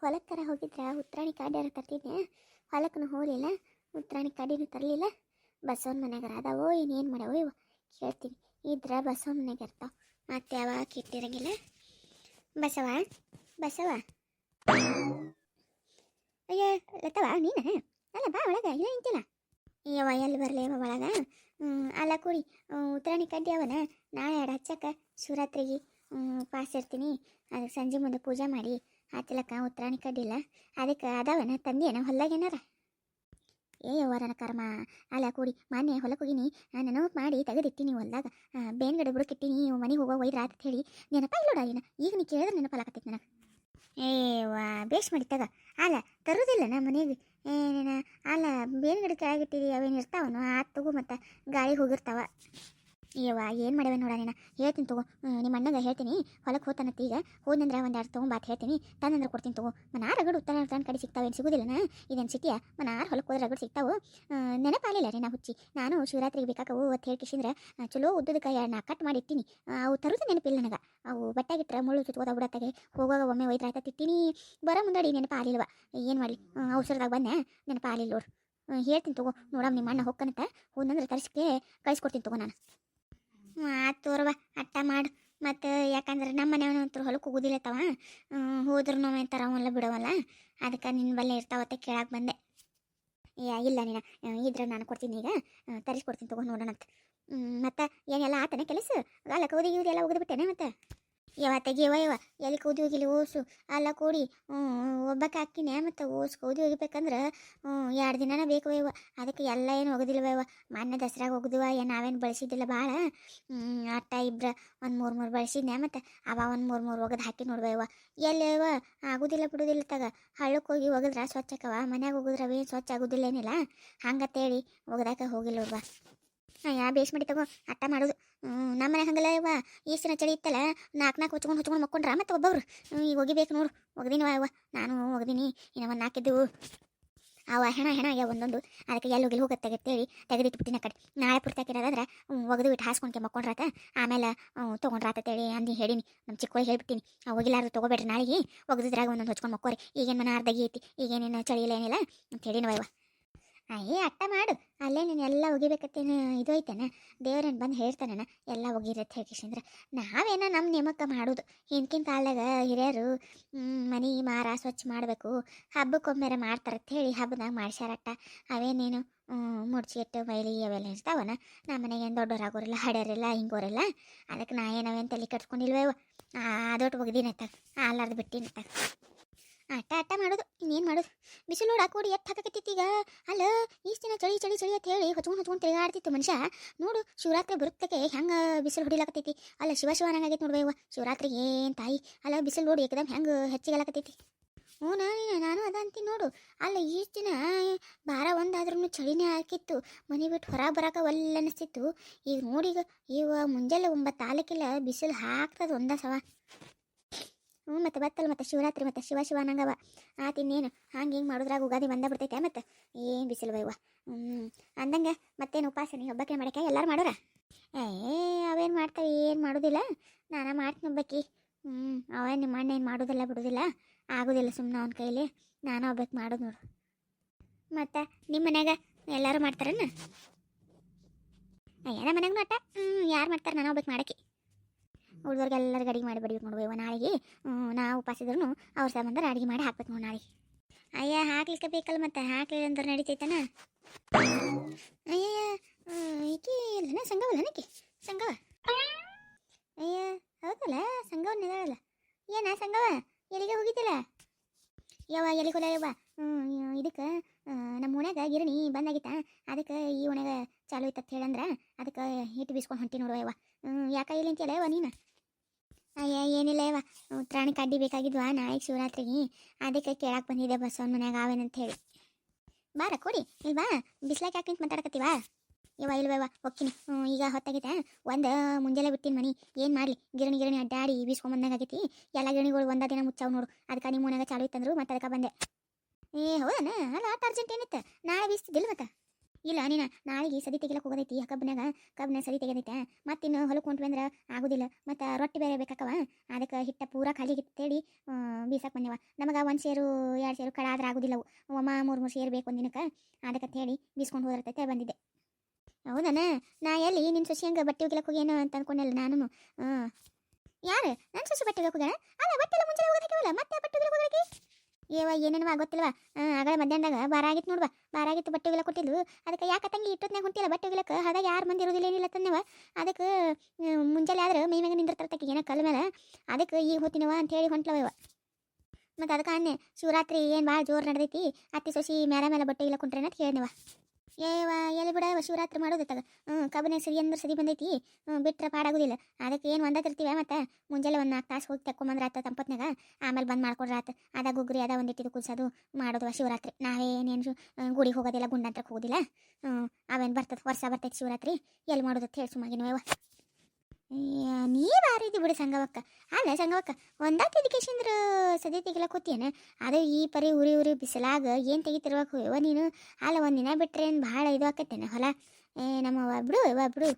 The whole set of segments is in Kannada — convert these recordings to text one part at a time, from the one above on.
ಹೊಲಕ್ಕರ ಹೋಗಿದ್ರೆ? ಉತ್ರಾಣಿ ಕಾಡ್ಯಾರ ತರ್ತಿದ್ದೆ ಹೊಲಕ್ಕೂ ಹೋಗಲಿಲ್ಲ, ಉತ್ರಾಣಿ ಕಾಡಿನೂ ತರಲಿಲ್ಲ. ಬಸವನ ಮನ್ಯಾಗಾರ ಅದಾವೋ. ಏನೇನು ಮಾಡವೋ ಇವ? ಕೇಳ್ತೀನಿ. ಇದ್ರ ಬಸವನ ಮನೆಗೆ ಇರ್ತಾವ ಮತ್ತೆ ಯಾವಾಗ ಕೆಟ್ಟಿರಂಗಿಲ್ಲ ಬಸವ? ಬಸವ? ಅಯ್ಯ, ಲತವ, ನೀನ? ಅಲ್ಲ, ಬಾ ಒಳಗ. ಇಲ್ಲ, ನಿಂತಿಲ್ಲ. ಅಯ್ಯವ ಎಲ್ಲಿ ಬರಲಿ ಯವ್ವ ಒಳಗ? ಅಲ್ಲ, ಕೂಡಿ. ಉತ್ತರಾಣಿ ಕಡ್ಡಿ ಅವನ? ನಾಳೆ ಎರಡು ಹಚ್ಚಕ್ಕೆ ಶಿವರಾತ್ರಿಗೆ ಪಾಸ್ ಇರ್ತೀನಿ. ಅದಕ್ಕೆ ಸಂಜೆ ಮುಂದೆ ಪೂಜೆ ಮಾಡಿ. ಹಚ್ಚಲಕ್ಕ ಉತ್ರಾಣಿ ಕಡ್ಡಿಲ್ಲ ಅದಕ್ಕೆ ಅದಾವನ ತಂದಿಯನ ಹೊಲ್ದಾಗೇನಾರ ಏ ನನ್ನ ಕರ್ಮ, ಅಲ್ಲ ಕೂಡಿ, ಮೊನ್ನೆ ಹೊಲಕ್ಕೆ ಹೋಗಿನಿ. ನೆನಪು ಮಾಡಿ ತೆಗೆದಿಟ್ಟಿನಿ ಹೊಲ್ದಾಗ. ಬೇನ್ಗಡೆ ಬುಡಕಿಟ್ಟಿನಿ ಮನೆಗೆ ಹೋಗೋ ಒಯ್ದ್ರ ಅಂತ ಹೇಳಿ. ನೆನಪ ಇಲ್ಲೋಡ ಈಗ ನೀ ಕೇಳಿದ್ರೆ ನೆನಪಲಾಕತ್ತೈತಿ ನನಗೆ. ಏ ವಾ ಬೇಷ್ ಮಾಡಿ ತಗ. ಅಲ್ಲ, ತರುದಿಲ್ಲ ನಮ್ಮ ಮನೆಗೆ. ಏನೇನ ಅಲ್ಲ ಬೇನ್ಗಡೆ ಕೆಳಗಿಟ್ಟಿರಿ ಅವೇನು ಇರ್ತಾವನು ಆ ತಗೋ ಮತ್ತು ಗಾಳಿ ಹೋಗಿರ್ತಾವ. ಏವ ಏನು ಮಾಡವೆ ನೋಡ ಹೇಳ್ತೀನಿ ತಗೋ. ನಿಮ್ಮ ಅಣ್ಣಗೆ ಹೇಳ್ತೀನಿ. ಹೊಲಕ್ಕೆ ಹೋತಾನತ್ತ ಈಗ. ಹೋದಂದ್ರೆ ಒಂದು ಎರಡು ತೊಗೊಂಬಾತ್ ಹೇಳ್ತೀನಿ. ತಂದಂದ್ರೆ ಕೊಡ್ತೀನಿ ತಗೋ. ಮನಾರ ರಗಡು ಉತ್ತರ ಉತ್ತರ ಕಡೆ ಸಿಗ್ತಾವೇನು ಸಿಗೋದಿಲ್ಲನ? ಇದೇನು ಸಿಟಿಯ? ಮನಾರ ಹೊಲಕ್ಕೆ ಹೋದ್ರೆ ರಗಡು ಸಿಗ್ತಾವು? ನೆನಪಾಲಿಲ್ಲ ರೀ ನಾ ಹುಚ್ಚಿ. ನಾನು ಶಿವರಾತ್ರಿಗೆ ಬೇಕಾಕವು ಅಂತ ಹೇಳಿ ಕಿಶಿಂದ್ರೆ ಚಲೋ ಉದ್ದದಕ್ಕೆ ನಾ ಕಟ್ ಮಾಡಿ ಇಟ್ಟಿನಿ. ಅವು ತರೋದು ನೆನಪಿಲ್ಲ ನನಗೆ. ಅವು ಬಟ್ಟಾಗಿಟ್ರೆ ಮುಳ್ಳು ಸುತ್ತೋದ ಬಿಡತ್ತಾಗೆ. ಹೋಗುವಾಗ ಒಮ್ಮೆ ಒಯ್ದ್ರ ಆಯ್ತಾ ತಿಟ್ಟಿನಿ. ಬರೋ ಮುಂದಡಿ ನೆನಪಾಲಿಲ್ವ ಏನು ಮಾಡಲಿ? ಅವಸರದಾಗ ಬಂದೆ. ನೆನಪಾಲಿಲ್ಲ ನೋಡು. ಹೇಳ್ತೀನಿ ತಗೋ. ನೋಡಮ್ಮ ನಿಮ್ಮ ಅಣ್ಣ ಹೊಕ್ಕನಂತ. ಹೋದಂದ್ರೆ ತರಿಸ್ಕೆ ಕಳಿಸ್ಕೊಡ್ತೀನಿ ತಗೋ ನಾನು. ಆತು ತೋರವ ಅಟ್ಟ ಮಾಡು. ಮತ್ತು ಯಾಕಂದ್ರೆ ನಮ್ಮ ಮನೆಯವನ ಅಂತೂ ಹೊಲಕ್ಕೆ ಹೋಗೋದಿಲ್ಲ ಹೋದ್ರೂ ನಾವು ಎಂತಾರ ಅವೆಲ್ಲ ಬಿಡವಲ್ಲ. ಅದಕ್ಕೆ ನಿನ್ನ ಬಲ್ಲೆ ಇರ್ತಾವತ್ತೆ ಕೇಳಕ್ಕೆ ಬಂದೆ. ಇಲ್ಲ ನೀನು ಇದ್ರೆ ನಾನು ಕೊಡ್ತೀನಿ ಈಗ. ತರಿಸ್ಕೊಡ್ತೀನಿ ತಗೋ ನೋಡೋಣಂತ. ಮತ್ತು ಏನೆಲ್ಲ ಆತನ ಕೆಲಸ? ಅಲ್ಲ ಕೌದಿ ಗಿವ್ದಿ ಎಲ್ಲ ಒಗೆದ್ಬಿಟ್ಟೇನೆ ಮತ್ತೆ? ಯಾವ ತೆಗಿಯವ ಯವ ಎಲ್ಲಿ ಕೂದಿ ಹೋಗಿಲ್ಲ ಓಸು ಅಲ್ಲ ಕೂಡಿ ಒಬ್ಬಕ್ಕೆ ಹಾಕ್ತೀನಿ ಮತ್ತು ಓಸ್ ಕೂದಿ ಒಗಿಬೇಕಂದ್ರೆ ಎರಡು ದಿನನ ಬೇಕು ಯವ ಅದಕ್ಕೆ ಎಲ್ಲ ಏನು ಹೋಗೋದಿಲ್ಲ ಯವ ಮೊನ್ನೆ ದಸರಾಗ ಹೋಗಿದ್ವ ಏನು ನಾವೇನು ಬಳಸಿದ್ದಿಲ್ಲ ಭಾಳ ಅಟ್ಟ ಇಬ್ರ ಒಂದು ಮೂರು ಮೂರು ಬಳಸಿದ್ನೆ ಮತ್ತು ಅವ ಒಂದು ಮೂರು ಮೂರು ಒಗದು ಹಾಕಿ ನೋಡುವ ಎಲ್ಲಿ ಯವ ಆಗೋದಿಲ್ಲ ಬಿಡುದಿಲ್ಲ ತಗ. ಹಳ್ಳಕ್ಕೆ ಹೋಗಿ ಒಗದ್ರೆ ಸ್ವಚ್ಛಕ್ಕವ ಮನ್ಯಾಗ ಒಗದ್ರ ಅವೇನು ಸ್ವಚ್ಛ ಆಗೋದಿಲ್ಲ ಏನಿಲ್ಲ ಹಂಗತ್ತೇಳಿ ಒಗದಾಕ ಹೋಗಿಲ್ಲ ಒಬ್ಬ ಯಾ ಬೇಸ್ ಮಾಡಿ ತಗೋ, ಅಟ್ಟ ಮಾಡೋದು. ನಮ್ಮ ಮನೆ ಹಂಗಲ್ಲ ಯವ್ವ ಈಸ್ಟಿನ ಚಳಿ ಇತ್ತಲ್ಲ ನಾಲ್ಕು ನಾಲ್ಕು ಹೊಚ್ಕೊಂಡು ಹೊಚ್ಕೊಂಡು ಮಕ್ಕೊಂಡ್ರ, ಮತ್ತೆ ಒಬ್ಬವ್ರು. ಈಗ ಒಗಿಬೇಕು ನೋಡು, ಒಗ್ದೀನಿ ಯವ್ವ ನಾನು ಒಗ್ದೀನಿ, ಇನ್ನು ಒಂದು ನಾಲ್ಕಿದ್ದೆವು ಅವ ಹೆಣ ಹೆಣ ಆಗ್ಯಾವ ಒಂದೊಂದು. ಅದಕ್ಕೆ ಎಲ್ಲಿ ಹೋಗಿ ಹೋಗುತ್ತೆ ತೆಗೆತ್ತೇಳಿ ತೆಗೆದಿಟ್ಬಿಟ್ಟಿನ ಕಡೆ. ನಾಳೆ ಪೂರ್ತಿ ಹಾಕಿರೋದಾದ್ರೆ ಒಗೆದು ಬಿಟ್ಟು ಹಾಸ್ಕೊಂಡ್ಕೆ ಮಕ್ಕೊಂಡ್ರಾತ, ಆಮೇಲೆ ತೊಗೊಂಡ್ರಾತೇಳಿ ಅಂದು ಹೇಳೀನಿ. ನಮ್ಮ ಚಿಕ್ಕ ಹೇಳ್ಬಿಟ್ಟಿನಿ. ಹೋಗಿಲ್ಲಾರು ತೊಗೋಬೇಡ್ರಿ ನಾಳೆಗೆ. ಒಗ್ದಿದ್ರಾಗ ಒಂದೊಂದು ಹೊಚ್ಕೊಂಡು ಮಕ್ಕೋರಿ. ಈಗೇನು ಮನ ಅರ್ಧಗಿ ಐತಿ ಈಗೇನೇನು ಚಳಿ ಇಲ್ಲ ಏನಿಲ್ಲ ಅಂತ ಹೇಳಿನವ ಇವ. ಅಯ್ಯೇ ಅಟ್ಟ ಮಾಡು. ಅಲ್ಲೇ ನೀನು ಎಲ್ಲ ಒಗಿಬೇಕತ್ತೇನು ಇದು ಐತೆನ? ದೇವ್ರೇನು ಬಂದು ಹೇಳ್ತಾನ ಎಲ್ಲ ಒಗಿರತ್ತೆ ಹೇಳ್ಕೇಶಂದ್ರೆ ನಾವೇನ ನಮ್ಮ ನೇಮಕ ಮಾಡೋದು? ಹಿಂದಿನ ಕಾಲದಾಗ ಹಿರಿಯರು ಮನೆ ಮಾರ ಸ್ವಚ್ಛ ಮಾಡಬೇಕು, ಹಬ್ಬಕ್ಕೊಮ್ಮೆರೆ ಮಾಡ್ತಾರತ್ತ ಹೇಳಿ ಹಬ್ಬದಾಗ ಮಾಡ್ಸ್ಯಾರಟ್ಟ. ಅವೇನೇನು ಮುಡ್ಚಿ ಇಟ್ಟು ಮೈಲಿ ಅವೆಲ್ಲ ಇರ್ತಾವನ? ನಮ್ಮ ಮನೆಗೆ ದೊಡ್ಡವರಾಗೋರಿಲ್ಲ ಹಡ್ಯಾರಿಲ್ಲ ಹಿಂಗೋರಿಲ್ಲ. ಅದಕ್ಕೆ ನಾ ಏನವೇನು ತಲೆ ಕಟ್ಸ್ಕೊಂಡಿಲ್ವೇವ ಅದೊಟ್ಟು ಒಗ್ದಿನತ್ತ ಅಲ್ಲಾರ್ದು ಬಿಟ್ಟಿನತ್ತ ಅಟ್ಟ ಆಟ ಮಾಡೋದು, ಇನ್ನೇನು ಮಾಡೋದು? ಬಿಸಿಲು ನೋಡ ಕೂಡಿ ಎತ್ತ ಹಾಕಕತ್ತಿತ್ತು ಈಗ. ಅಲ್ಲ ಈಸ್ಟಿನ ಚಳಿ ಚಳಿ ಚಳಿ ಅಂತ ಹೇಳಿ ಹೊಚ್ಕೊಂಡು ಹೊಚ್ಕೊಂಡು ತಿರುಗಾಡ್ತಿತ್ತು ಮನುಷ್ಯ. ನೋಡು, ಶಿವರಾತ್ರಿ ಬರುತ್ತಕ್ಕೆ ಹೆಂಗೆ ಬಿಸಿಲು ಹೊಡಿಲಾಕತ್ತೈತಿ? ಅಲ್ಲ, ಶಿವ ಶಿವ ಅನ್ನಂಗಾಗೈತೆ ನೋಡ್ಬೇವ ಶಿವರಾತ್ರಿ ಏನು ತಾಯಿ? ಅಲ್ಲ, ಬಿಸಿಲು ನೋಡಿ ಏಕದಮ್ ಹೆಂಗೆ ಹೆಚ್ಚಿಗೆಲಾಕತ್ತೈತಿ? ಹ್ಞೂ, ನಾನು ನಾನು ಅದ ಅಂತೀನಿ ನೋಡು. ಅಲ್ಲ ಈಸ್ಟಿನ ಭಾರ ಒಂದಾದ್ರೂ ಚಳಿನೇ ಹಾಕಿತ್ತು ಮನೆ ಬಿಟ್ಟು ಹೊರಗೆ ಬರಾಕ ಒಲ್ಲ ಅನಿಸ್ತಿತ್ತು. ಈಗ ನೋಡಿ ಈಗ ಮುಂಜಾನೆ ಒಂಬತ್ತು ತಾಲೂಕಿಲ್ಲ ಬಿಸಿಲು ಹಾಕ್ತದ ಒಂದ ಸವ. ಹ್ಞೂ, ಮತ್ತೆ ಬತ್ತಲ್ಲ ಮತ್ತೆ ಶಿವರಾತ್ರಿ, ಮತ್ತೆ ಶಿವ ಶಿವ ಅನ್ನಂಗವ ಆತ ಇನ್ನೇನು ಹಂಗೆ ಹಿಂಗೆ ಮಾಡಿದ್ರಾಗ ಉಗಾದಿ ಬಂದ ಬಿಡ್ತೈತೆ ಮತ್ತೆ? ಏನು ಬಿಸಿಲು ಬೈವ ಹ್ಞೂ ಅಂದಂಗೆ ಮತ್ತೇನು ಉಪಾಸನೆ ಹಬ್ಬಕ್ಕೆ ಮಾಡಕ್ಕೆ ಎಲ್ಲರೂ ಮಾಡೋರ? ಏ, ಅವೇನು ಮಾಡ್ತಾವೆ, ಏನು ಮಾಡೋದಿಲ್ಲ. ನಾನು ಮಾಡ್ತೀನಿ ಒಬ್ಬಕ್ಕಿ ಹ್ಞೂ ಅವ ನಿಮ್ಮ ಅಣ್ಣ ಏನು ಮಾಡೋದಿಲ್ಲ, ಬಿಡೋದಿಲ್ಲ. ಆಗೋದಿಲ್ಲ ಸುಮ್ಮನೆ ಅವನ ಕೈಲಿ. ನಾನು ಒಬ್ಬಕ್ಕೆ ಮಾಡೋದು ನೋಡು. ಮತ್ತು ನಿಮ್ಮ ಮನ್ಯಾಗ ಎಲ್ಲರೂ ಮಾಡ್ತಾರನ್ನ ಅಯ್ಯ ನಮ್ಮ ಮನ್ಯಾಗ ಮಾಟ ಹ್ಞೂ ಯಾರು ಮಾಡ್ತಾರೆ? ನಾನು ಒಬ್ಬಕ್ಕೆ ಮಾಡಕ್ಕೆ ಉಳ್ದವ್ರಿಗೆ ಎಲ್ಲರಿಗೂ ಅಡಿಗೆ ಮಾಡಿ ಬಡಿಬೇಕು ನಾವು ಉಪಾಸಿದ್ರು ಅವ್ರ ಸಂಬಂಧ ಅಡಿಗೆ ಮಾಡಿ ಹಾಕ್ಬೇಕು ನೋಡಿ ನಾಳೆ. ಅಯ್ಯ, ಹಾಕ್ಲಿಕ್ಕೆ ಬೇಕಲ್ಲ ಮತ್ತೆ? ಹಾಕ್ಲಿಲ್ಲ ಅಂದ್ರೆ ನಡೀತೈತನ? ಅಯ್ಯ ಈಕೆ ಇಲ್ಲನ ಸಂಗವಲ್ಲನಕಿ ಸಂಗವ ಅಯ್ಯ, ಹೌದಲ್ಲ? ಸಂಘವ ನಿದಾಳಲ್ಲ. ಏನ ಸಂಗವ ಎಲ್ಲಿಗೆ ಹೋಗಿದ್ದಿಲ್ಲ? ಯಾವ ಎಲ್ಲಿ ಹೋದ ಯವ್ವ? ಇದಕ್ಕೆ ನಮ್ಮ ಓಣ್ಯಾಗ ಗಿರಣಿ ಬಂದಾಗಿತ್ತ. ಅದಕ್ಕೆ ಈ ಓಣ್ಯಾಗ ಚಾಲು ಇತ್ತಂತ ಹೇಳಂದ್ರ ಅದಕ್ಕೆ ಹಿಟ್ಟು ಬೀಸ್ಕೊಂಡು ಹೊಂಟಿ ನೋಡುವ ಹ್ಞೂ ಯಾಕ ಇಲ್ಲಿ ಅಂತೀಯಲ್ಲ ಯವ್ವ ನೀನು? ಅಯ್ಯ, ಏನಿಲ್ಲ ಇವ ಉತ್ತರಾಣಿ ಕಡ್ಡಿ ಬೇಕಾಗಿದ್ವಾ ನಾಳೆಗೆ ಶಿವರಾತ್ರಿಗೆ? ಅದಕ್ಕೆ ಕೇಳಕ್ಕೆ ಬಂದಿದ್ದೆ ಬಸವನ ಮನ್ಯಾಗ ಅವೇನಂತ ಹೇಳಿ. ಬಾರ, ಕೊಡಿ. ಇಲ್ವಾ ಬಿಸ್ಲಾಕ್ ಯಾಕೆ ನಿಂತು ಮಾತಾಡಕತ್ತೀವಾ ಇವ ಇಲ್ವವ ಹೋಗ್ತೀನಿ. ಈಗ ಹೊತ್ತಾಗೈತೆ. ಒಂದು ಮುಂಜಾನೆ ಬಿಟ್ಟಿನ ಮನಿ. ಏನು ಮಾಡಲಿ? ಗಿರಣಿ ಗಿರಣಿ ಅಡ್ಡಾಡಿ ಬೀಸ್ಕೊಂಬಂದಂಗಾಗೈತಿ ಎಲ್ಲ ಗಿರಣಿಗಳು ಒಂದ ದಿನ ಮುಚ್ಚಾವ್ ನೋಡು. ಅದಕ್ಕೆ ನಿಮ್ಮ ಮನ್ಯಾಗ ಚಾಲು ಇತ್ತಂದ್ರು ಮತ್ತೆ ಅದಕ್ಕೆ ಬಂದೆ. ಏ, ಹೌದನ? ಅಲ್ಲ ಅರ್ಜೆಂಟ್ ಏನಿತ್ತು? ನಾಳೆ ಬೀಸ್ತಿದ್ದಿಲ್ಲ ಮತ್ತೆ? ಇಲ್ಲ, ನೀನು ನಾಳೆಗೆ ಸದಿ ತೆಗಿಲಕ್ಕೆ ಹೋಗೋದೈತಿ ಕಬ್ಬನಾಗ ಕಬ್ಬನ ಸದಿ ತೆಗೆದೈತೆ. ಮತ್ತಿನ್ನು ಹೊಲಕ್ಕೆ ಹೊಂಟ್ವಿ ಅಂದ್ರೆ ಆಗೋದಿಲ್ಲ. ಮತ್ತು ರೊಟ್ಟಿ ಬೇರೆ ಬೇಕಾಕವ, ಅದಕ್ಕೆ ಹಿಟ್ಟ ಪೂರ ತೇಡಿ ಬೀಸಕ್ಕೆ ಬಂದೇವ. ನಮಗೆ ಒಂದು ಸೇರು, ಎರಡು ಸೇರು ಕಡ ಆದ್ರೆ ಆಗೋದಿಲ್ಲ ಅವು ಒಮ್ಮ ಮೂರು ಮೂರು ಸೇರು ಬೇಕು ಒಂದಿನಕ್ಕೆ ಅದಕ್ಕೆ ಹೇಳಿ ಬೀಸ್ಕೊಂಡು ಹೋದಿರ್ತೈತೆ ಬಂದಿದ್ದೆ. ಹೌದನ? ನಾ ಎಲ್ಲಿ ನಿನ್ನ ಸೊಸಿ ಹಂಗೆ ಬಟ್ಟೆ ಹೋಗಿಲಕ್ಕೆ ಹೋಗಿ ಏನೋ ಅಂತ ಅನ್ಕೊಂಡಲ್ಲ ನಾನು ಯಾರು? ನನ್ನ ಸೊಸಿ ಬಟ್ಟೆ ಹೋಗ್ಯಾನ? ಅಲ್ಲ ಬಟ್ಟೆ ಎಲ್ಲ ಮುಂಚೆ ಹೋಗೋದಕ್ಕೆ ಮತ್ತೆ ಬಟ್ಟೆ ಹೋಗೋದಕ್ಕೆ ಏವ ಏನೇನವ ಗೊತ್ತಿಲ್ವಾ ಆಗಳ ಮಧ್ಯಾಹ್ನದಾಗ ಬಾರ ಆಗಿತ್ತು ನೋಡ್ವಾ. ಬಾರ ಆಗಿತ್ತು, ಬಟ್ಟೆ ಒಗಿಲಕ್ಕೆ ಕೊಟ್ಟಿದ್ಲು ಅದಕ್ಕೆ ಯಾಕೆ ತಂಗಿ ಇಟ್ಟೊತ್ನಾಗ ಹೊಂಟಿಲ್ಲ ಬಟ್ಟೆ ಒಗಿಲಕ್ಕೆ ಯಾರು ಮಂದಿ ಇರೋದಿಲ್ಲ, ಏನಿಲ್ಲ ತಂದೆವ ಅದಕ್ಕೆ ಮುಂಜಾನೆ ಆದ್ರೆ ಮೈ ಮ್ಯಾಗ ನಿಂದಿರ್ತಾರೆ ತಕ್ಕಿ ಏನೋ ಕಲ್ ಮೇಲೆ ಅದಕ್ಕೆ ಈಗ ಹೋತಿನವ ಅಂತ ಹೇಳಿ ಹೊಂಟ್ಲವ ಇವ. ಮತ್ತು ಅದಕ್ಕೆ ಅನ್ನೆ ಶಿವರಾತ್ರಿ ಏನು ಭಾಳ ಜೋರು ನಡೆದೈತಿ. ಅತ್ತಿ, ಸೊಸಿ ಮೇಲೆ ಮೇಲೆ ಬಟ್ಟೆ ಇಲ್ಲ ಕುಂಟ್ರೇನ ಅಂತ ಹೇಳಿದೆವ ಏವ ಎಲ್ಲಿ ಬಿಡ ಶಿವರಾತ್ರಿ ಮಾಡೋದಿತ್ತಾಗ ಹ್ಞೂ ಕಬ್ಬನೇ ಸರಿ ಅಂದ್ರೆ ಸರಿ ಬಂದೈತಿ. ಹ್ಞೂ ಬಿಟ್ರೆ ಪಾಡಾಗೋದಿಲ್ಲ. ಅದಕ್ಕೆ ಏನು ಒಂದತಿರ್ತೀವ ಮತ್ತೆ? ಮುಂಜಾನೆ ಒಂದು ನಾಲ್ಕು ತಾಸು ಹೋಗಿ ತೆಕ್ಕೊಂಬಂದ್ರೆ ಆತ ತಂಪತ್ನಾಗ ಆಮೇಲೆ ಬಂದು ಮಾಡ್ಕೊಡ್ರ ಆತ. ಅದ ಗುಗ್ರಿ, ಅದ ಒಂದಿಟ್ಟಿದ್ದು ಕುಲ್ಸೋದು ಮಾಡೋದು ಶಿವರಾತ್ರಿ. ನಾವೇನೇನು ಗುಡಿಗೆ ಹೋಗೋದಿಲ್ಲ ಗುಂಡಂತ್ರಕ್ಕೆ ಹೋಗೋದಿಲ್ಲ. ಹ್ಞೂ ಅವೇನು ಬರ್ತದೆ? ವರ್ಷ ಬರ್ತೈತೆ ಶಿವರಾತ್ರಿ. ಎಲ್ಲಿ ಮಾಡೋದು ಹೇಳಿ ಸುಮ್ಮಾಗಿನವ ನೀ ಬಾರಿದಿ ಬಿಡು ಸಂಗವಕ್ಕ. ಅಲ್ಲ ಸಂಗವಕ್ಕ ಒಂದಾಕ ಇದಕ್ಕೆಶಂದ್ರ ಸದಿ ತೆಗಿಲಕ್ಕೆ ಕೂತಿಯೇನ? ಅದು ಈ ಪರಿ ಉರಿ ಉರಿ ಬಿಸಿಲಾಗ ಏನು ತೆಗಿತಿರ್ಬೇಕು ಯವ್ವ ನೀನು? ಅಲ್ಲ ದಿನ ಬಿಟ್ರೆ ಏನು ಭಾಳ ಇದು ಆಕತ್ತೇನೆ? ಹೊಲ? ಏ ನಮ್ಮವ್ವ ಬಿಡು, ಯವ್ವ ಬಿಡು.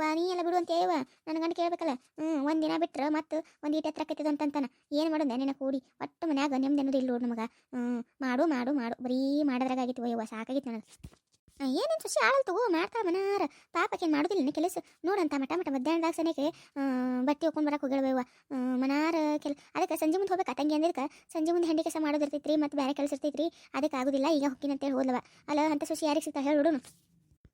ವಾ ನೀ ಎಲ್ಲ ಬಿಡು ಅಂತ ಯವ್ವ? ನನ್ನ ಗಂಡ ಕೇಳ್ಬೇಕಲ್ಲ? ಹ್ಞೂ ಒಂದು ದಿನ ಬಿಟ್ರೆ ಮತ್ತು ಒಂದು ಈಟ ಹತ್ರ ಆಕತ್ತದ ಅಂತಂತಾನ. ಏನು ಮಾಡೋದು ನಿನ್ನ ಕೂಡಿ? ಒಟ್ಟು ಮನ್ಯಾಗ ನೆಮ್ಮದಿ ಅನ್ನೋದು ಇಲ್ಲ ನೋಡು ನಮಗೆ. ಹ್ಞೂ ಮಾಡು ಮಾಡು ಮಾಡು. ಬರೀ ಮಾಡೋದ್ರಾಗ ಆಗಿತ್ತು ಯವ್ವ, ಸಾಕಾಗಿತ್ತು ನನಗೆ. ಏನೇನು ಸಸಿ ಆಳಲ್ ತಗೋ ಮಾಡ್ತಾ ಮನಾರ. ಪಾಪಕ್ಕೇನು ಮಾಡೋದಿಲ್ಲ ಕೆಲಸ. ನೋಡಂತ ಮಟ ಮಟ ಮಧ್ಯಾಹ್ನದಾಗ ಸನೇಕೆ ಬಟ್ಟೆ ಹೋಗ್ಕೊಂಡು ಬರಕ್ಕೆ ಹೋಗಿಳ್ಬೇವ ಮನಾರ ಕೆಲ, ಅದಕ್ಕೆ ಸಂಜೆ ಮುಂದೆ ಹೋಗ್ಬೇಕು ತಂಗಿ ಅಂದಿದ್ದಕ್ಕೆ ಸಂಜೆ ಮುಂದೆ ಹೆಂಡಿ ಕೆಲಸ ಮಾಡೋದಿರ್ತೈತ್ರಿ ಮತ್ತು ಬೇರೆ ಕೆಲಸ ಇರ್ತೈತ್ರಿ. ಅದಕ್ಕೆ ಆಗೋದಿಲ್ಲ, ಈಗ ಹೊಕ್ಕಿನ ಅಂತೇಳಿ ಹೋದ್ಲವ. ಅಲ್ಲ, ಅಂತ ಸುಶಿ ಯಾರಿಗೆ ಸಿಗ್ತಾ ಹೇಳು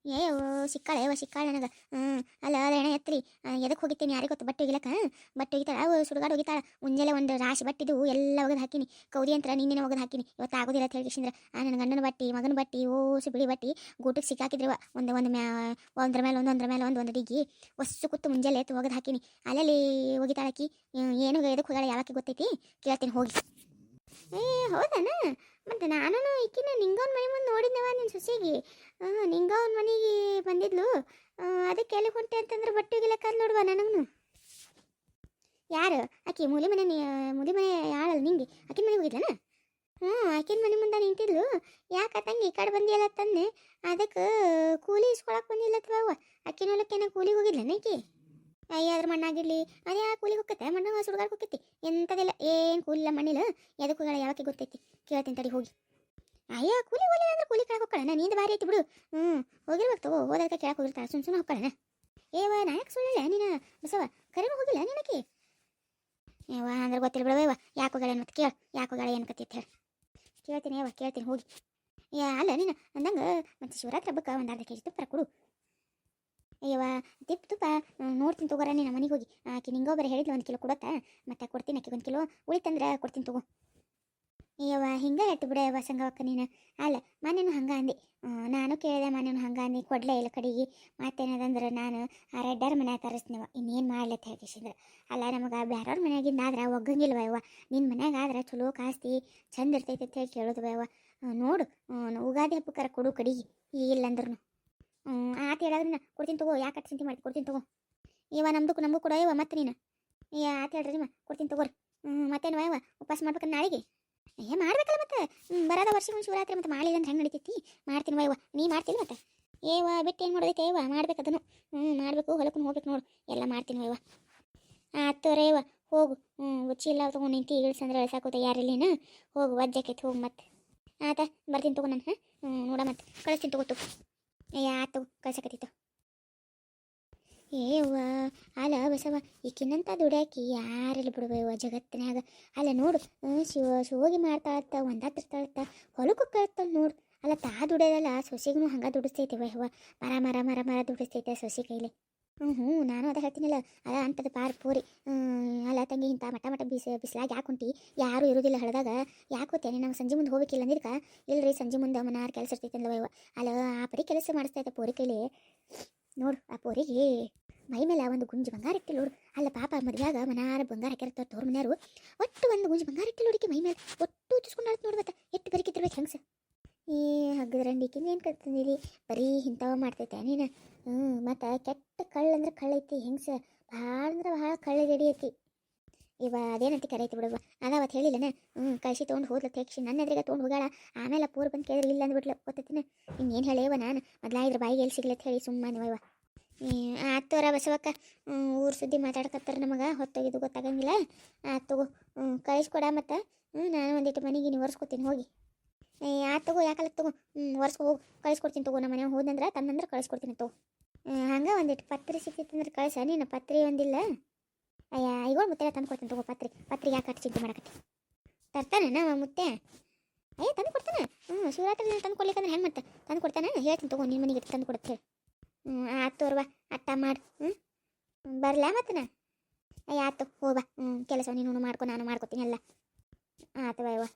ಏ, ಓ ಸಿಕ್ಕಾಳೆ ಓ, ಸಿಕ್ಕಾಳೆ ನನಗೆ. ಹ್ಞೂ ಅಲ್ಲ ಅದ ಎಣೆ, ಎತ್ರಿ. ಎದಕ್ಕೆ ಹೋಗಿತ್ತೀನಿ ಯಾರಿಗೆ ಗೊತ್ತು? ಬಟ್ಟೆ ಒಗಿಲಕ್ಕ? ಬಟ್ಟೆ ಒಗಿತಾಳ? ಓ, ಸುಡುಗಾಡು ಒಗಿತಾಳ. ಮುಂಜಾನೆ ಒಂದು ರಾಶಿ ಬಟ್ಟಿದು ಎಲ್ಲ ಒಗೆದು ಹಾಕಿನಿ. ಕೌದಿ ಅಂತ ನಿನ್ನೆ ಒಗೆದು ಹಾಕಿನಿ. ಇವತ್ತು ಆಗೋದಿಲ್ಲ ಅಂತ ಹೇಳಿ ಆ ನನ್ನ ಗಂಡನ ಬಟ್ಟಿ, ಮಗನ ಬಟ್ಟಿ ಓಸು ಬಿಳಿ ಬಟ್ಟಿ. ಗೂಟಕ್ಕೆ ಸಿಕ್ಕಾಕಿದ್ರವ ಒಂದು ಒಂದು ಮ್ಯಾ, ಒಂದ್ರ ಮೇಲೆ ಒಂದು, ಒಂದ್ರ ಮೇಲೆ ಒಂದು ಒಂದು ಡಿಗ್ಗಿ. ಒಸ್ಸು ಕೂತು ಮುಂಜಾನೆ ಎತ್ತು ಒಗೆದು ಹಾಕಿನಿ. ಅಲ್ಲಲ್ಲಿ ಒಗಿತಾಳಕಿ. ಏನು ಎದಕ್ಕೆ ಹೋಗಾಳ ಯಾವಾಗ ಗೊತ್ತೈತಿ? ಕೇಳ್ತೀನಿ, ಹೋಗಿ. ಏ, ಹೌದನ? ಮತ್ತೆ ನಾನು ಈಕಿನ ನಿಂಗವನ್ ಮನೆ ಮುಂದೆ ನೋಡಿದ್ದೆವ ನಿನ್ನ ಸೊಸೆಗೆ. ನಿಂಗವನ್ ಮನೆಗೆ ಬಂದಿದ್ಲು. ಅದಕ್ಕೆ ಎಲ್ಲಿ ಹೊಂಟೆ ಅಂತಂದ್ರೆ ಬಟ್ಟೆ ಒಗಿಲಕ್ಕ ನೋಡುವ ನನಗೂ ಯಾರು? ಆಕೆ ಮೂಲೆ ಮನೆ ಮೂಲೆ ಮನೆ ಯಾಳಲ್ಲ ನಿಂಗೆ. ಆಕಿನ ಮನೆಗೆ ಹೋಗಿದ್ಲನ ಹ್ಞೂ ಆಕಿನ ಮನೆ ಮುಂದೆ ನಿಂತಿದ್ಲು ಯಾಕ ತಂಗಿ ಈ ಕಡೆ ಬಂದಿಲ್ಲ ತಂದೆ ಅದಕ್ಕೆ ಕೂಲಿ ಇಸ್ಕೊಳಕ್ಕೆ ಬಂದಿಲ್ಲತ್ವ ಆಕಿನ ಹೊಲಕ್ಕೇನ ಕೂಲಿಗೆ ಹೋಗಿದ್ಲನ ಆಕಿ ಅಯ್ಯ ಅದ್ರ ಮಣ್ಣಾಗಿರ್ಲಿ ಅದೇ ಆ ಕೂಲಿಗೆ ಹೋಗತ್ತೆ ಮಣ್ಣು ಸುಡುಗಾಡ್ ಹೋಗೈತಿ ಎಂಥದಿಲ್ಲ ಏನು ಕೂಲಿಲ್ಲ ಮಣ್ಣಿಲ್ಲ ಎದಕ್ಕೆ ಹೋಗಳ ಯಾವಕ್ಕೆ ಗೊತ್ತೈತಿ ಕೇಳ್ತೀನಿ ಹೋಗಿ. ಅಯ್ಯ, ಕೂಲಿ ಹೋಗಲಿಲ್ಲ ಅಂದ್ರೆ ಕೂಲಿ ಕೇಳಕ್ಕೆ ಹೋಗ್ಕೊಳ್ಳೋಣ ನೀಂದು ಭಾರಿ ಐತಿ ಬಿಡು. ಹ್ಞೂ ಹೋಗಿರ್ಬೇಕು ತಗೋ. ಹೋದಾಗ ಕೇಳಕ್ಕೆ ಹೋಗಿರ್ತಾಳೆ. ಸುಮ್ ಸುಮ್ಮನೆ ಹೋಗ್ಕೊಳ್ಳೋಣ ಏವ ನಾಯಕ್ ಸುಳ್ಳಿಲ್ಲ ನೀನು? ಬಸವ ಕರೆನೂ ಹೋಗಿಲ್ಲ ನಿನಕ್ಕೆ ಏವ ಅಂದ್ರೆ ಗೊತ್ತಿಲ್ಲ ಬಿಡವ ಯಾಕೆ ಹೋಗಳ ಮತ್ತೆ ಕೇಳು. ಯಾಕೆ ಹೋಗಳ ಏನು ಕತ್ತಿ ಹೇಳಿ. ಕೇಳ್ತೀನಿ ಯಾವ ಕೇಳ್ತೀನಿ, ಹೋಗಿ. ಯಾ ಅಲ್ಲ ನೀನು, ಅಂದಂಗೆ ಮತ್ತೆ ಶಿವರಾತ್ರಿ ಹಬ್ಬಕ್ಕೆ ಒಂದು ಅರ್ಧ ಕೆ ಜಿ ತುಪ್ಪ ಕೊಡು. ಅಯ್ಯವ ತಿಪ್ಪ, ತುಪ್ಪ ನೋಡ್ತೀನಿ ತಗೋರ ನೀನು ಮನೆಗೆ ಹೋಗಿ. ಆಕೆ ನಿಂಗೋ ಬರೀ ಹೇಳಿದ್ಲು, ಒಂದು ಕಿಲೋ ಕೊಡತ್ತಾ? ಮತ್ತೆ ಕೊಡ್ತೀನಿ ಆಕೆ ಒಂದು ಕಿಲೋ. ಉಳಿತಂದ್ರೆ ಕೊಡ್ತೀನಿ ತಗೋ. ಅಯ್ಯವ್ವ ಹಿಂಗೆ ಎತ್ತು ಬಿಡ ಯವ್ವ ಸಂಗವಕ್ಕ ನೀನು. ಅಲ್ಲ, ಮನೇನು ಹಂಗೆ ಅಂದೆ. ನಾನು ಕೇಳಿದೆ ಮನೇನು ಹಂಗೆ ಅಂದಿ. ಕೊಡಲೇ ಇಲ್ಲ ಕಡೆಗೆ. ಮತ್ತೇನದಂದ್ರೆ ನಾನು ಆ ರೆಡ್ಡರ ಮನ್ಯಾಗ ತರಿಸ್ತೀನವ ಇನ್ನೇನು ಮಾಡ್ಲತ್ತ ಹೇಳ್ಕಿಸಿದ್ರೆ ಅಲ್ಲ, ನಮಗೆ ಬೇರೆಯವ್ರ ಮನ್ಯಾಗಿಂದ ಆದ್ರೆ ಒಗ್ಗಂಗಿಲ್ವ ನಿನ್ನ ಮನ್ಯಾಗ ಆದ್ರೆ ಚಲೋ ಕಾಸ್ತಿ ಚಂದ ಇರ್ತೈತೆ ಅಂತ ಹೇಳಿ ಕೇಳೋದು ಬಯವ್ವ ನೋಡು. ಉಗಾದಿ ಹಬ್ಬಕ್ಕಾರ ಕೊಡು ಕಡೆಗೆ. ಇಲ್ಲ ಅಂದ್ರೂ ಆತ ಹೇಳೋದ್ರಿಂದ ಕೊಡ್ತೀನಿ ತಗೋ. ಯಾಕೆ ಚಿಂತೆ ಮಾಡಿ ಕೊಡ್ತೀನಿ ತಗೋ. ಇವ ನಮ್ದಕ್ಕೂ ನಮಗೂ ಕೊಡೋ ಇವ ಮತ್ತೆ ನೀನು. ಆತ ಹೇಳ್ರಿ ಮಾ ಕೊಡ್ತೀನಿ ತಗೋರಿ. ಮತ್ತೇನು ಯವ್ವ? ಉಪವಾಸ ಮಾಡ್ಬೇಕಂದ್ರೆ ನಾಳೆಗೆ? ಏ, ಮಾಡ್ಬೇಕಲ್ಲ ಮತ್ತೆ. ಬರದ ವರ್ಷ ಒಂದು ಶಿವರಾತ್ರಿ ಮತ್ತೆ ಮಾಡಿಲ್ಲ ಹೆಂಗ್ ಹೆಂಗೆ ನಡೀತೈತಿ? ಮಾಡ್ತೀನಿ ವಯ್ವ ನೀ ಮಾಡ್ತೀನಿ ಮತ್ತೆ? ಏವ ಬಿಟ್ಟು ಏನು ಮಾಡೋದೈತೆ? ಏವ ಮಾಡ್ಬೇಕು ಅದನ್ನು. ಹ್ಞೂ ಮಾಡಬೇಕು, ಹೊಲಕ್ಕೂ ಹೋಗ್ಬೇಕು ನೋಡು. ಎಲ್ಲ ಮಾಡ್ತೀನಿ ವಯ್ವ ಆತು ರೇವ ಹೋಗು. ಹ್ಞೂ ಉಚ್ಚಿಲ್ಲ ತೊಗೊಂಡು ನಿಂತು ಇಳಿಸಂದ್ರೆ ಇಳ್ಸಾಕೋತ ಯಾರಿಲ್ಲಿನ ಹೋಗು ವಜ್ಜಾಕೈತಿ ಹೋಗು ಮತ್ತೆ. ಆತ, ಬರ್ತೀನಿ ತಗೋ ನಾನು, ಹಾಂ? ಹ್ಞೂ ನೋಡ ಮತ್ತೆ. ಕಳಿಸ್ತೀನಿ ತಗೋತು ಏ, ಆತು ಕಳ್ಸಕತ್ತಿತ್ತು ಏವ್ವ ಅಲ್ಲ ಬಸವ ಈಕಿನಂತ ದುಡ್ಯಾಕಿ ಯಾರಲ್ಲಿ ಬಿಡ್ಬೇವ ಜಗತ್ತಿನಾಗ ಅಲ್ಲ ನೋಡು ಶಿವ ಶಿವ, ಶಿವೋಗಿ ಮಾಡ್ತಾಳತ್ತ ಒಂದಾತಿರ್ತಾಳತ್ತ ಹೊಲಕ್ಕೆ ಕಳ್ತಾಳ ನೋಡು. ಅಲ್ಲ ತಾ ದುಡಿಯೋದಲ್ಲ ಸೊಸೆಗೂ ಹಂಗೆ ದುಡಿಸ್ತೈತೆ ವೈಹವ ಮರ ಮರ ಮರ ಮರ ದುಡಿಸ್ತೈತೆ ಸೊಸಿ ಕೈಲಿ. ಹ್ಞೂ ಹ್ಞೂ ನಾನು ಅದ ಹೇಳ್ತೀನಲ್ಲ, ಅದ ಅಂತದ ಪಾರ್ ಪೂರಿ. ಅಲ್ಲ ತಂಗಿ, ಇಂಥ ಮಟ ಮಟ ಬಿಸಿ, ಬಿಸಿಲಾಗಿ ಯಾಕೆ ಹೊಂಟಿ? ಯಾರೂ ಇರೋದಿಲ್ಲ ಹಳದಾಗ. ಯಾಕೆ ಹೋಗ್ತೇನೆ ನಾವು ಸಂಜೆ ಮುಂದೆ ಹೋಗ್ಬೇಕಿಲ್ಲ ಅಂದಿರ್ಕ ಇಲ್ರಿ, ಸಂಜೆ ಮುಂದೆ ಮನಾರ್ ಕೆಲಸ ಇರ್ತೈತೆ ಅಂದವಯ್ಯವ ಅಲ್ಲ, ಆ ಪರಿ ಕೆಲಸ ಮಾಡಿಸ್ತಾ ಇದ್ದ ಪೂರಿ ಕೈಲಿ. ನೋಡು, ಆ ಪೋರಿಗೆ ಮೈ ಮೇಲೆ ಒಂದು ಗುಂಜು ಬಂಗಾರ ಇಟ್ಟಿಲ್ಲ ನೋಡು. ಅಲ್ಲ ಪಾಪ ಮದುವೆಯಾಗ ಮನಾರ ಬಂಗಾರ ಹಾಕಿರ್ತಾರೆ ತೋರ್ ಮನೆಯವರು ಒಟ್ಟು ಒಂದು ಗುಂಜು ಬಂಗಾರ ಇಟ್ಟಿಲ್ಲ ನೋಡಿಕೆ ಮೈ ಮೇಲೆ ಒಟ್ಟು ಚುಸ್ಕೊಂಡು ನೋಡು ಮತ್ತೆ. ಎಷ್ಟು ಬರಿಕಿತ್ತಿರ್ಬೇಕು ಹೆಂಗ್ಸ. ಈ ಹಗ್ಗದ್ರಂಡಿಕಿನ ಏನು ಕಲ್ತಂದಿರಿ ಬರೀ ಇಂಥವ ಮಾಡ್ತೈತೆ ನೀನು ಹ್ಞೂ ಮತ್ತು ಕೆಟ್ಟ ಕಳ್ಳ ಅಂದ್ರೆ ಕಳ್ಳ ಐತಿ ಹೆಂಗ್ಸ. ಭಾಳ ಅಂದ್ರೆ ಭಾಳ ಕಳ್ಳ ಗಡಿ ಐತಿ. ಇವ ಅದೇನಂತ ಕರೈತಿ ಬಿಡುವ ಅದ ಅವತ್ತು ಹೇಳಿಲ್ಲನ? ಹ್ಞೂ ಕಳಿಸಿ ತೊಗೊಂಡು ಹೋದ್ಲ ತೆಕ್ಷಿ ನನ್ನ ಎದುರಿಗೆ ತೊಗೊಂಡು ಹೋಗಾಳ ಆಮೇಲೆ ಪೂರ್ ಬಂದು ಕೇಳಿದ್ರೆ ಇಲ್ಲ ಅಂದ್ಬಿಟ್ಲು. ಗೊತ್ತೈತಿನ? ಇನ್ನೇನು ಹೇಳೇವ ನಾನು? ಮೊದ್ಲ ಇದ್ರ ಬಾಯಿಗೆ ಎಲ್ಲಿ ಸಿಗ್ಲತ್ತ ಹೇಳಿ ಸುಮ್ಮನೆ ಇವ. ಆತೋರ ಬಸವಕ್ಕ ಊರು ಸುದ್ದಿ ಮಾತಾಡ್ಕತ್ತಾರ ನಮಗೆ ಹೊತ್ತೋಗಿದ್ದು ಗೊತ್ತಾಗಂಗಿಲ್ಲ. ಆತು ತಗೋ ಕಳಿಸ್ಕೊಡ ಮತ್ತು. ಹ್ಞೂ ನಾನು ಒಂದಿಟ್ಟು ಮನೆಗೆ ನೀವು ಒರೆಸ್ಕೊತೀನಿ, ಹೋಗಿ. ಏ ಆತ ತಗೋ ಯಾಕಲ್ಲ ತಗೋ. ಹ್ಞೂ ಒರೆಸ್ಕೊ, ಹೋಗಿ. ಕಳಿಸ್ಕೊಡ್ತೀನಿ ತಗೋ, ನಮ್ಮ ಮನೆ ಹೋದಂದ್ರೆ ತನ್ನಂದ್ರೆ ಕಳಿಸ್ಕೊಡ್ತೀನಿ ತಗೋ. ಹಂಗೆ ಒಂದಿಟ್ಟು ಪತ್ರಿ ಸಿಕ್ತಿತ್ತಂದ್ರೆ ಕಳಿಸ, ನೀನು ಪತ್ರಿ ಒಂದಿಲ್ಲ. ಅಯ್ಯ ಈಗ ಮುತ್ತೆ ತಂದು ಕೊಡ್ತೀನಿ ತಗೋ ಪತ್ರಿ. ಪತ್ರಿ ಯಾಕೆ ಕಟ್ಟಿ ಚಿಂತೆ ಮಾಡಕತ್ತಿ? ತರ್ತಾನೆ ನಾ ಮುತ್ತೆ ಅಯ್ಯ ತಂದು ಕೊಡ್ತಾನೆ? ಹ್ಞೂ ಶಿವರಾತ್ರಿ ತಂದು ಕೊಡ್ಲಿಕ್ಕಂದ್ರೆ ಹೆಂಗೆ ಮತ್ತೆ? ತಂದು ಕೊಡ್ತಾನೆ? ಹೇಳ್ತೀನಿ ತಗೋ ನಿಮ್ಮ ಮನೆಗೆ ತಂದು ಕೊಡುತ್ತೆ ಹೇಳಿ. ಹ್ಞೂ ಆತು ತೋರ್ವ, ಅಟ್ಟ ಮಾಡಿ ಹ್ಞೂ ಬರಲಾ ಮತ್ತನ ಅಯ್ಯ ಆತು ಹೋಗ್ಬಾ. ಹ್ಞೂ ಕೆಲಸ ನೀನು ಮಾಡ್ಕೊ, ನಾನು ಮಾಡ್ಕೊತೀನಿ ಎಲ್ಲ. ಆತು ಬಾ ಯವ್ವ